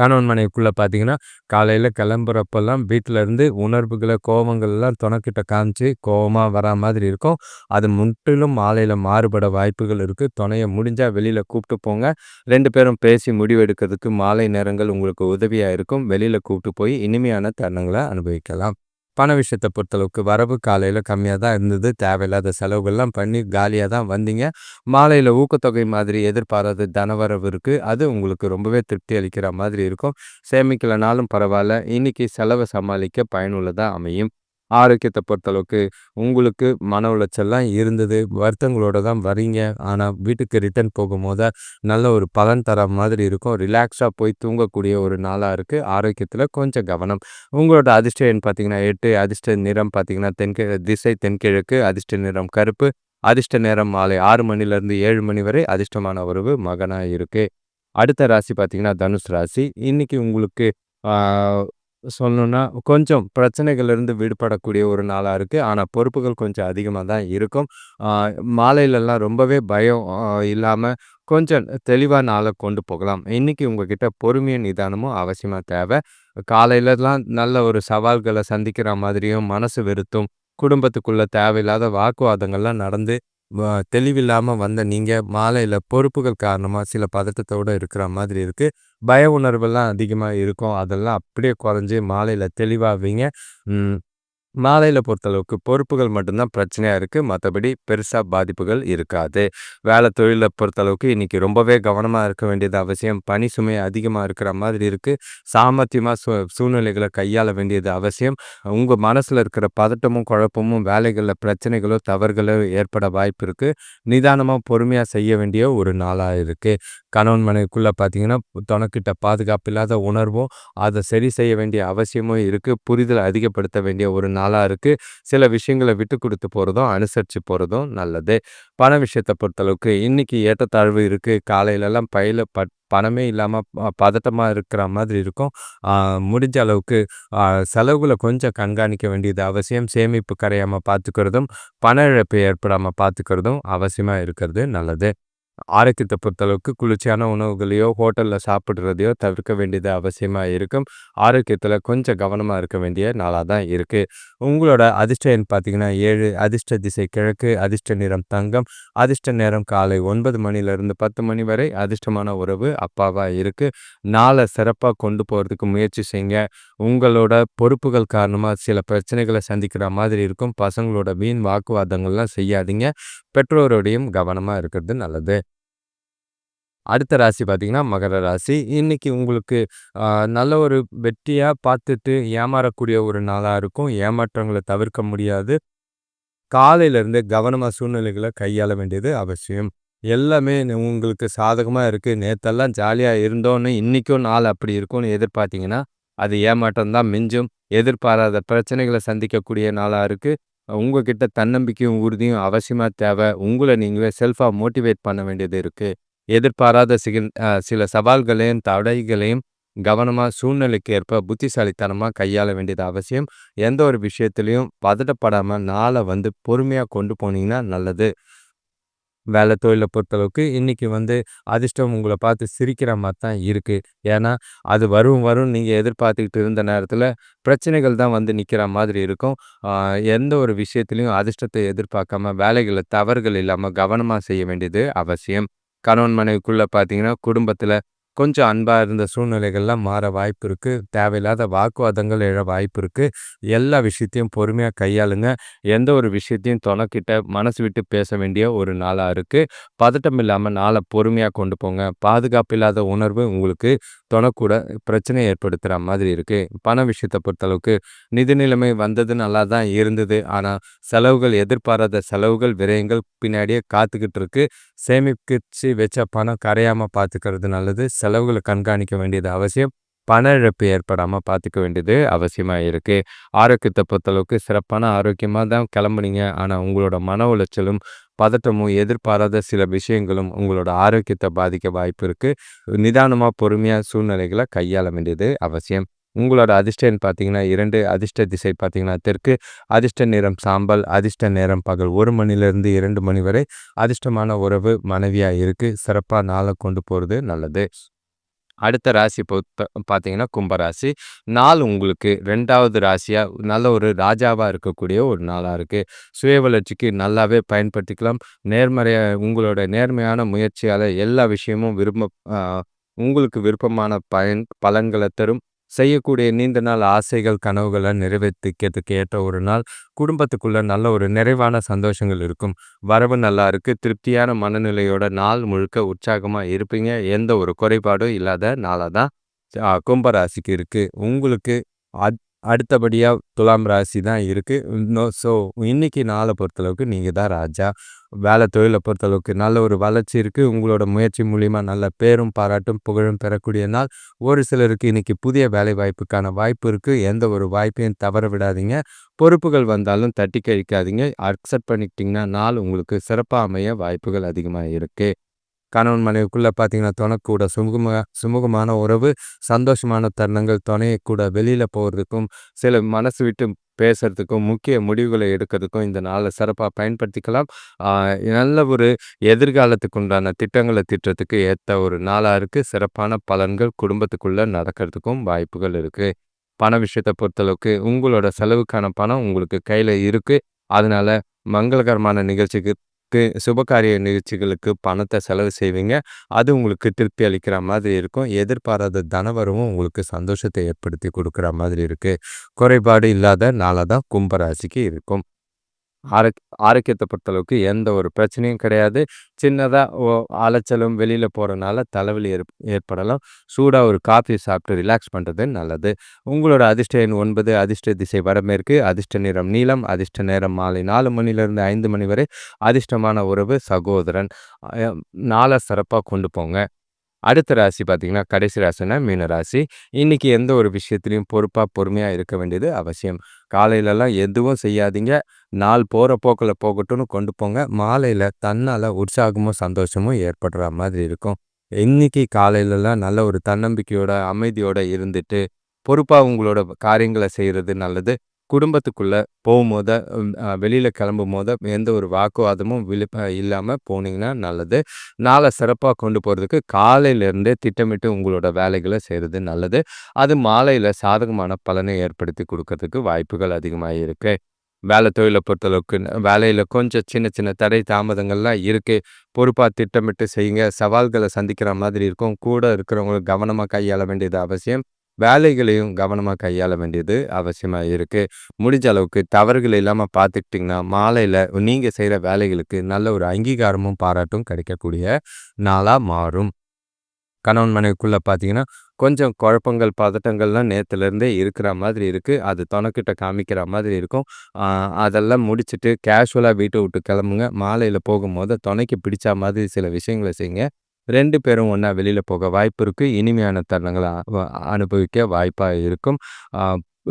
கணவன் மனைவிக்குள்ளே பார்த்தீங்கன்னா காலையில் கிளம்புறப்பெல்லாம் வீட்டிலேருந்து உணர்வுகளை கோபங்கள்லாம் துணைக்கிட்ட காமிச்சு கோபமாக வரா மாதிரி இருக்கும். அது முற்றிலும் மாலையில் மாறுபட வாய்ப்புகள் இருக்குது துணையை முடிஞ்சால் வெளியில் கூப்பிட்டு போங்க. ரெண்டு பேரும் பேசி முடிவெடுக்கிறதுக்கு மாலை நேரங்கள் உங்களுக்கு உதவியாக இருக்கும். வெளியில் கூப்பிட்டு போய் இனிமையான தருணங்களை அனுபவிக்கலாம். பண விஷயத்தை பொறுத்தளவுக்கு வரவு காலையில் கம்மியாக தான் இருந்தது. தேவையில்லாத செலவுகள்லாம் பண்ணி காலியாக தான் வந்தீங்க. மாலையில் ஊக்கத்தொகை மாதிரி எதிர்பாராத தனவரவு இருக்குது அது உங்களுக்கு ரொம்பவே திருப்தி அளிக்கிற மாதிரி இருக்கும். சேமிக்கலைனாலும் பரவாயில்ல. இன்றைக்கி செலவை சமாளிக்க பயனுள்ளதாக அமையும். ஆரோக்கியத்தை பொறுத்தளவுக்கு உங்களுக்கு மன உளைச்சல்லாம் இருந்தது. வருத்தங்களோட தான் வரீங்க ஆனால் வீட்டுக்கு ரிட்டர்ன் போகும்போது நல்ல ஒரு பலன் தர மாதிரி இருக்கும். ரிலாக்ஸாக போய் தூங்கக்கூடிய ஒரு நாளாக இருக்குது ஆரோக்கியத்தில் கொஞ்சம் கவனம். உங்களோட அதிர்ஷ்ட எண் பார்த்தீங்கன்னா எட்டு அதிர்ஷ்ட நிறம் பார்த்தீங்கன்னா தென்கி திசை தென்கிழக்கு அதிர்ஷ்ட நிறம் கருப்பு அதிர்ஷ்ட நேரம் மாலை ஆறு மணிலேருந்து ஏழு மணி வரை அதிர்ஷ்டமான உறவு மகனாக இருக்குது அடுத்த ராசி பார்த்தீங்கன்னா தனுஷ் ராசி. இன்றைக்கி உங்களுக்கு சொல்லணுன்னா கொஞ்சம் பிரச்சனைகள்லேருந்து விடுபடக்கூடிய ஒரு நாளாக இருக்குது ஆனால் பொறுப்புகள் கொஞ்சம் அதிகமாக தான் இருக்கும். மாலையிலலாம் ரொம்பவே பயம் இல்லாமல் கொஞ்சம் தெளிவாக நாளை கொண்டு போகலாம். இன்றைக்கி உங்ககிட்ட பொறுமையும் நிதானமும் அவசியமாக தேவை. காலையிலலாம் நல்ல ஒரு சவால்களை சந்திக்கிற மாதிரியும் மனசு வெறுத்தும் குடும்பத்துக்குள்ளே தேவையில்லாத வாக்குவாதங்கள்லாம் நடந்து தெளிவில்லாமல் வந்த நீங்கள் மாலையில் பொறுப்புகள் காரணமாக சில பதட்டத்தோடு இருக்கிற மாதிரி இருக்குது பய உணர்வெல்லாம் அதிகமாக இருக்கும். அதெல்லாம் அப்படியே குறைஞ்சி மாலையில் தெளிவாவீங்க. மாலையில் பொறுத்தளவுக்கு பொறுப்புகள் மட்டும்தான் பிரச்சனையாக இருக்குது மற்றபடி பெருசாக பாதிப்புகள் இருக்காது. வேலை தொழிலை பொறுத்தளவுக்கு இன்றைக்கி ரொம்பவே கவனமாக இருக்க வேண்டியது அவசியம். பனி சுமை அதிகமாக இருக்கிற மாதிரி இருக்குது சாமர்த்தியமாக சூ சூழ்நிலைகளை கையாள வேண்டியது அவசியம். உங்கள் மனசில் இருக்கிற பதட்டமும் குழப்பமும் வேலைகளில் பிரச்சனைகளோ தவறுகளோ ஏற்பட வாய்ப்பு இருக்குது நிதானமாக பொறுமையாக செய்ய வேண்டிய ஒரு நாளாக இருக்குது கணவன் மனைவிக்குள்ளே பார்த்தீங்கன்னா தனக்கிட்ட பாதுகாப்பு இல்லாத உணர்வும் அதை சரி செய்ய வேண்டிய அவசியமும் இருக்குது புரிதல் அதிகப்படுத்த வேண்டிய ஒரு நாளாக இருக்குது சில விஷயங்களை விட்டு கொடுத்து போகிறதும் அனுசரித்து போகிறதும் நல்லது. பண விஷயத்தை பொறுத்தளவுக்கு இன்றைக்கி ஏற்றத்தாழ்வு இருக்குது காலையிலலாம் பையில் பட் பணமே இல்லாமல் பதட்டமாக இருக்கிற மாதிரி இருக்கும். முடிஞ்ச அளவுக்கு செலவுகளை கொஞ்சம் கண்காணிக்க வேண்டியது அவசியம். சேமிப்பு கரையாமல் பார்த்துக்கிறதும் பண இழப்பு ஏற்படாமல் பார்த்துக்கிறதும் அவசியமாக இருக்கிறது நல்லது. ஆரோக்கியத்தை பொறுத்தளவுக்கு குளிர்ச்சியான உணவுகளையோ ஹோட்டலில் சாப்பிட்றதையோ தவிர்க்க வேண்டியது அவசியமாக இருக்கும். ஆரோக்கியத்தில் கொஞ்சம் கவனமாக இருக்க வேண்டிய நாளாக தான் இருக்குது உங்களோட அதிர்ஷ்ட எண் பார்த்திங்கன்னா ஏழு அதிர்ஷ்ட திசை கிழக்கு அதிர்ஷ்ட நிறம் தங்கம். அதிர்ஷ்ட நேரம் காலை ஒன்பது மணிலேருந்து பத்து மணி வரை அதிர்ஷ்டமான உறவு அப்பாவாக இருக்குது நாளை சிறப்பாக கொண்டு போகிறதுக்கு முயற்சி செய்யுங்க. உங்களோட பொறுப்புகள் காரணமாக சில பிரச்சனைகளை சந்திக்கிற மாதிரி இருக்கும். பசங்களோட வீண் வாக்குவாதங்கள்லாம் செய்யாதீங்க. பெற்றோரோடையும் கவனமாக இருக்கிறது நல்லது. அடுத்த ராசி பார்த்தீங்கன்னா மகர ராசி. இன்னைக்கு உங்களுக்கு நல்ல ஒரு வெற்றியாக பார்த்துட்டு ஏமாறக்கூடிய ஒரு நாளாக இருக்கும். ஏமாற்றங்களை தவிர்க்க முடியாது. காலையிலேருந்து கவனமாக சூழ்நிலைகளை கையாள வேண்டியது அவசியம். எல்லாமே உங்களுக்கு சாதகமாக இருக்குது நேற்றெல்லாம் ஜாலியாக இருந்தோன்னு இன்றைக்கும் நாள் அப்படி இருக்கும்னு எதிர்பார்த்தீங்கன்னா அது ஏமாற்றம் தான் மிஞ்சும். எதிர்பாராத பிரச்சனைகளை சந்திக்கக்கூடிய நாளாக இருக்குது உங்ககிட்ட தன்னம்பிக்கையும் உறுதியும் அவசியமாக தேவை. உங்களை நீங்களே செல்ஃபாக மோட்டிவேட் பண்ண வேண்டியது இருக்குது எதிர்பாராத சிகி சில சவால்களையும் தடைகளையும் கவனமாக சூழ்நிலைக்கு ஏற்ப புத்திசாலித்தனமாக கையாள வேண்டியது அவசியம். எந்த ஒரு விஷயத்துலையும் பதட்டப்படாமல் நாளை வந்து பொறுமையாக கொண்டு போனீங்கன்னா நல்லது. வேலை தொழிலை பொறுத்தளவுக்கு இன்றைக்கி வந்து அதிர்ஷ்டம் உங்களை பார்த்து சிரிக்கிற மாதிரி தான் இருக்குது ஏன்னா அது வரும் வரும் நீங்கள் எதிர்பார்த்துக்கிட்டு இருந்த நேரத்தில் பிரச்சனைகள் தான் வந்து நிற்கிற மாதிரி இருக்கும். எந்த ஒரு விஷயத்துலையும் அதிர்ஷ்டத்தை எதிர்பார்க்காம வேலைகளை தவறுகள் இல்லாமல் கவனமாக செய்ய வேண்டியது அவசியம். கணவன் மனைவிக்குள்ளே பார்த்தீங்கன்னா குடும்பத்தில் கொஞ்சம் அன்பாக இருந்த சூழ்நிலைகள்லாம் மாற வாய்ப்பு இருக்குது தேவையில்லாத வாக்குவாதங்கள் எழ வாய்ப்பு இருக்குது எல்லா விஷயத்தையும் பொறுமையாக கையாளுங்க. எந்த ஒரு விஷயத்தையும் தொணக்கிட்ட மனசு விட்டு பேச வேண்டிய ஒரு நாளாக இருக்குது பதட்டம் இல்லாமல் நாளை பொறுமையாக கொண்டு போங்க. பாதுகாப்பு இல்லாத உணர்வு உங்களுக்கு தொணக்கூட பிரச்சனை ஏற்படுத்துகிற மாதிரி இருக்குது பண விஷயத்தை பொறுத்தளவுக்கு நிதி நிலைமை வந்தது நல்லா தான் இருந்தது. ஆனால் செலவுகள் எதிர்பாராத செலவுகள் விரயங்கள் பின்னாடியே காத்துக்கிட்டு இருக்கு. சேமிப்பிச்சு வச்ச பணம் கரையாமல் பார்த்துக்கிறது நல்லது. செலவுகளை கண்காணிக்க வேண்டியது அவசியம். பண இழப்பு ஏற்படாமல் பார்த்துக்க வேண்டியது அவசியமாக இருக்குது ஆரோக்கியத்தை பொறுத்தளவுக்கு சிறப்பான ஆரோக்கியமாக தான் கிளம்புனீங்க. ஆனால் உங்களோட மன உளைச்சலும் பதட்டமும் எதிர்பாராத சில விஷயங்களும் உங்களோட ஆரோக்கியத்தை பாதிக்க வாய்ப்பு இருக்குது நிதானமாக பொறுமையாக சூழ்நிலைகளை கையாள வேண்டியது அவசியம். உங்களோட அதிர்ஷ்டன்னு பார்த்தீங்கன்னா இரண்டு அதிர்ஷ்ட திசை பார்த்தீங்கன்னா தெற்கு அதிர்ஷ்ட நிறம் சாம்பல் அதிர்ஷ்ட நேரம் பகல். ஒரு மணிலேருந்து இரண்டு மணி வரை அதிர்ஷ்டமான உறவு மனைவியாக இருக்குது சிறப்பாக நாளை கொண்டு போகிறது நல்லது. அடுத்த ராசி பொறுத்த பார்த்தீங்கன்னா கும்பராசி நாள் உங்களுக்கு ரெண்டாவது ராசியாக நல்ல ஒரு ராஜாவாக இருக்கக்கூடிய ஒரு நாளாக இருக்குது சுய வளர்ச்சிக்கு நல்லாவே பயன்படுத்திக்கலாம். நேர்மறையாக உங்களோட நேர்மையான முயற்சியால் எல்லா விஷயமும் விரும்ப உங்களுக்கு விருப்பமான பயன் பலன்களை தரும். செய்யக்கூடிய நீண்ட நாள் ஆசைகள் கனவுகளை நிறைவேற்றிக்கிறதுக்கு ஏற்ற ஒரு நாள். குடும்பத்துக்குள்ள நல்ல ஒரு நிறைவான சந்தோஷங்கள் இருக்கும். வரவு நல்லா இருக்கு. திருப்தியான மனநிலையோட நாள் முழுக்க உற்சாகமாக இருப்பீங்க. எந்த ஒரு குறைபாடும் இல்லாத நாளாக தான் கும்பராசிக்கு இருக்குது உங்களுக்கு அடுத்தபடியாக துலாம் ராசி தான் இருக்குது இன்னும் ஸோ இன்றைக்கி நாளை பொறுத்தளவுக்கு நீங்கள் தான் ராஜா. வேலை தொழிலை பொறுத்தளவுக்கு நல்ல ஒரு வளர்ச்சி இருக்குது உங்களோட முயற்சி மூலிமா நல்ல பேரும் பாராட்டும் புகழும் பெறக்கூடிய நாள். ஒரு சிலருக்கு இன்றைக்கி புதிய வேலை வாய்ப்புக்கான வாய்ப்பு இருக்குது எந்த ஒரு வாய்ப்பையும் தவற விடாதீங்க. பொறுப்புகள் வந்தாலும் தட்டி கழிக்காதீங்க. அக்செப்ட் பண்ணிக்கிட்டிங்கன்னா நாள் உங்களுக்கு சிறப்பாக அமைய வாய்ப்புகள் அதிகமாக இருக்குது கணவன் மனைவிக்குள்ளே பார்த்தீங்கன்னா துணக்கூட சுமூகமாக சுமூகமான உறவு சந்தோஷமான தருணங்கள் துணையக்கூட வெளியில் போகிறதுக்கும் சில மனசு விட்டு பேசுறதுக்கும் முக்கிய முடிவுகளை எடுக்கிறதுக்கும் இந்த நாளை சிறப்பாக பயன்படுத்திக்கலாம். நல்ல ஒரு எதிர்காலத்துக்கு உண்டான திட்டங்களை திட்டத்துக்கு ஏற்ற ஒரு நாளாக இருக்குது சிறப்பான பலன்கள் குடும்பத்துக்குள்ளே நடக்கிறதுக்கும் வாய்ப்புகள் இருக்குது பண விஷயத்தை பொறுத்தளவுக்கு உங்களோட செலவுக்கான பணம் உங்களுக்கு கையில் இருக்குது அதனால் மங்களகரமான நிகழ்ச்சிக்கு சுபகாரிய நிகழ்ச்சிகளுக்கு பணத்தை செலவு செய்வீங்க. அது உங்களுக்கு திருப்தி அளிக்கிற மாதிரி இருக்கும். எதிர்பாராத தனவரவும் உங்களுக்கு சந்தோஷத்தை ஏற்படுத்தி கொடுக்குற மாதிரி இருக்குது குறைபாடு இல்லாத நாளாக தான் கும்பராசிக்கு இருக்கும். ஆரோக் ஆரோக்கியத்தை பொறுத்தளவுக்கு எந்த ஒரு பிரச்சனையும் கிடையாது. சின்னதாக ஓ அலைச்சலும் வெளியில் போகிறனால தலைவலி ஏற் ஏற்படலாம். சூடாக ஒரு காஃபி சாப்பிட்டு ரிலாக்ஸ் பண்ணுறது நல்லது. உங்களோட அதிர்ஷ்ட எண் ஒன்பது அதிர்ஷ்ட திசை வடமேற்கு, அதிர்ஷ்ட நிறம் நீளம் அதிர்ஷ்ட நேரம் மாலை நாலு மணிலேருந்து ஐந்து மணி வரை, அதிர்ஷ்டமான உறவு சகோதரன். நாளை சிறப்பாக கொண்டு போங்க. அடுத்த ராசி பார்த்தீங்கன்னா, கடைசி ராசினா மீன ராசி. இன்னைக்கு எந்த ஒரு விஷயத்துலையும் பொறுப்பாக பொறுமையாக இருக்க வேண்டியது அவசியம். காலையிலலாம் எதுவும் செய்யாதீங்க. நாள் போகிற போக்கில் போகட்டும்னு கொண்டு போங்க. மாலையில் தன்னால் உற்சாகமும், சந்தோஷமும் ஏற்படுற மாதிரி இருக்கும். இன்னைக்கு காலையிலலாம் நல்ல ஒரு தன்னம்பிக்கையோட, அமைதியோடு இருந்துட்டு, பொறுப்பாக உங்களோட காரியங்களை செய்கிறது நல்லது. குடும்பத்துக்குள்ளே போகும்போது, வெளியில் கிளம்பும் போது எந்த ஒரு வாக்குவாதமும் விழுப்ப இல்லாமல் போனீங்கன்னா நல்லது. நாளை சிறப்பாக கொண்டு போகிறதுக்கு காலையிலேருந்தே திட்டமிட்டு உங்களோட வேலைகளை செய்கிறது நல்லது. அது மாலையில் சாதகமான பலனை ஏற்படுத்தி கொடுக்கறதுக்கு வாய்ப்புகள் அதிகமாக இருக்குது வேலை தொழிலை பொறுத்தளவுக்கு வேலையில் கொஞ்சம் சின்ன சின்ன தடை தாமதங்கள்லாம் இருக்குது பொறுப்பாக திட்டமிட்டு செய்யுங்க. சவால்களை சந்திக்கிற மாதிரி இருக்கும். கூட இருக்கிறவங்களுக்கு கவனமாக கையாள வேண்டியது அவசியம். வேலைகளையும் கவனமாக கையாள வேண்டியது அவசியமாக இருக்குது முடிஞ்ச அளவுக்கு தவறுகள் இல்லாமல் பார்த்துக்கிட்டிங்கன்னா மாலையில் நீங்கள் செய்கிற வேலைகளுக்கு நல்ல ஒரு அங்கீகாரமும், பாராட்டும் கிடைக்கக்கூடிய நாளாக மாறும். கணவன் மனைவிக்குள்ளே பார்த்தீங்கன்னா, கொஞ்சம் குழப்பங்கள், பதட்டங்கள்லாம் நேற்றுலேருந்தே இருக்கிற மாதிரி இருக்குது அது தொணக்கிட்ட காமிக்கிற மாதிரி இருக்கும். அதெல்லாம் முடிச்சுட்டு கேஷுவலாக வீட்டை விட்டு கிளம்புங்க. மாலையில் போகும்போது துணைக்கு பிடிச்ச மாதிரி சில விஷயங்களை செய்யுங்க. ரெண்டு பேரும் ஒன்றா வெளியில் போக வாய்ப்பு இருக்குது இனிமையான தருணங்களை அனுபவிக்க வாய்ப்பாக இருக்கும்.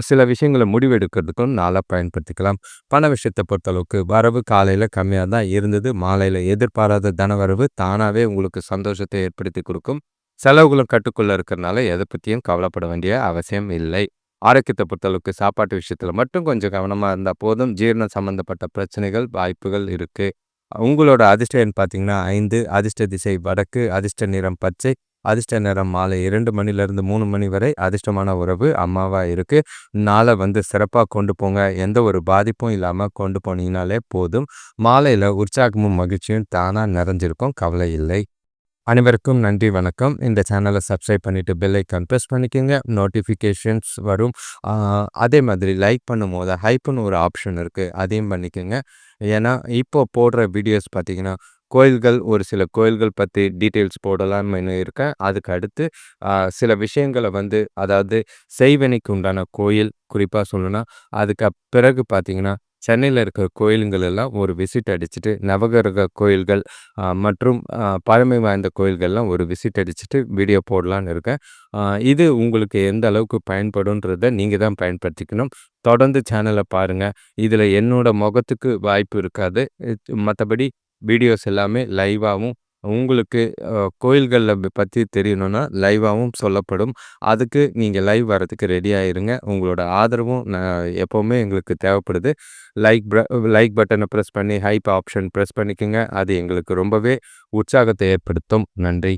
சில விஷயங்கள முடிவெடுக்கிறதுக்கும் நாளாக பயன்படுத்திக்கலாம். பண விஷயத்தை பொறுத்தளவுக்கு வரவு காலையில் கம்மியாக தான் இருந்தது. மாலையில் எதிர்பாராத தனவரவு தானாகவே உங்களுக்கு சந்தோஷத்தை ஏற்படுத்தி கொடுக்கும் செலவுகளும் கட்டுக்குள்ளே இருக்கிறனால எதை பற்றியும் கவலைப்பட வேண்டிய அவசியம் இல்லை. ஆரோக்கியத்தை பொறுத்தளவுக்கு சாப்பாட்டு விஷயத்தில் மட்டும் கொஞ்சம் கவனமாக இருந்தால் போதும். ஜீரணம் சம்மந்தப்பட்ட பிரச்சனைகள், வாய்ப்புகள் இருக்குது உங்களோட அதிர்ஷ்ட எண் பார்த்தீங்கன்னா ஐந்து அதிர்ஷ்ட திசை வடக்கு, அதிர்ஷ்ட நிறம் பச்சை, அதிர்ஷ்ட நேரம் மாலை இரண்டு மணிலேருந்து மூணு மணி வரை, அதிர்ஷ்டமான உறவு அம்மாவாக இருக்கு. நாளை வந்து சிறப்பாக கொண்டு போங்க. எந்த ஒரு பாதிப்பும் இல்லாமல் கொண்டு போனீங்கனாலே போதும். மாலையில் உற்சாகமும், மகிழ்ச்சியும் தானாக நிறைஞ்சிருக்கும். கவலை இல்லை. அனைவருக்கும் நன்றி, வணக்கம். இந்த சேனலை சப்ஸ்கிரைப் பண்ணிட்டு பெல் ஐகான் பண்ணிக்கோங்க நோட்டிஃபிகேஷன்ஸ் வரும். அதே மாதிரி லைக் பண்ணும்போது ஹைப்ன்னு ஒரு ஆப்ஷன் இருக்குது அதையும் பண்ணிக்கோங்க ஏன்னா, இப்போ போடுற வீடியோஸ் பார்த்தீங்கன்னா, கோயில்கள் ஒரு சில கோயில்கள் பற்றி டீட்டெயில்ஸ் போடலாம்னு இருக்கேன். அதுக்கு அடுத்து சில விஷயங்களை வந்து அதாவது செய்வினைக்கு உண்டான கோயில் குறிப்பாக சொல்லணும்னா, அதுக்கு பிறகு பார்த்தீங்கன்னா, சென்னையில் இருக்கிற கோயிலுங்கள் எல்லாம் ஒரு விசிட் அடிச்சுட்டு, நவகிரக கோயில்கள் மற்றும் பழமை வாய்ந்த கோயில்கள்லாம் ஒரு விசிட் அடிச்சுட்டு வீடியோ போடலான்னு இருக்கேன். இது உங்களுக்கு எந்த அளவுக்கு பயன்படுன்றதை நீங்கள் தான் பயன்படுத்திக்கணும். தொடர்ந்து சேனலை பாருங்கள் இதில் என்னோட முகத்துக்கு வாய்ப்பு இருக்காது. மற்றபடி வீடியோஸ் எல்லாமே லைவாகவும் உங்களுக்கு கோயில்களில் பற்றி தெரியணும்னா லைவாகவும் சொல்லப்படும். அதுக்கு நீங்கள் லைவ் வரதுக்கு ரெடியாக இருங்க. உங்களோட ஆதரவும் நான் எப்போவுமே எங்களுக்கு தேவைப்படுது. லைக் லைக் பட்டனை ப்ரெஸ் பண்ணி ஹைப் ஆப்ஷன் ப்ரெஸ் பண்ணிக்கங்க. அது எங்களுக்கு ரொம்பவே உற்சாகத்தை ஏற்படுத்தும். நன்றி.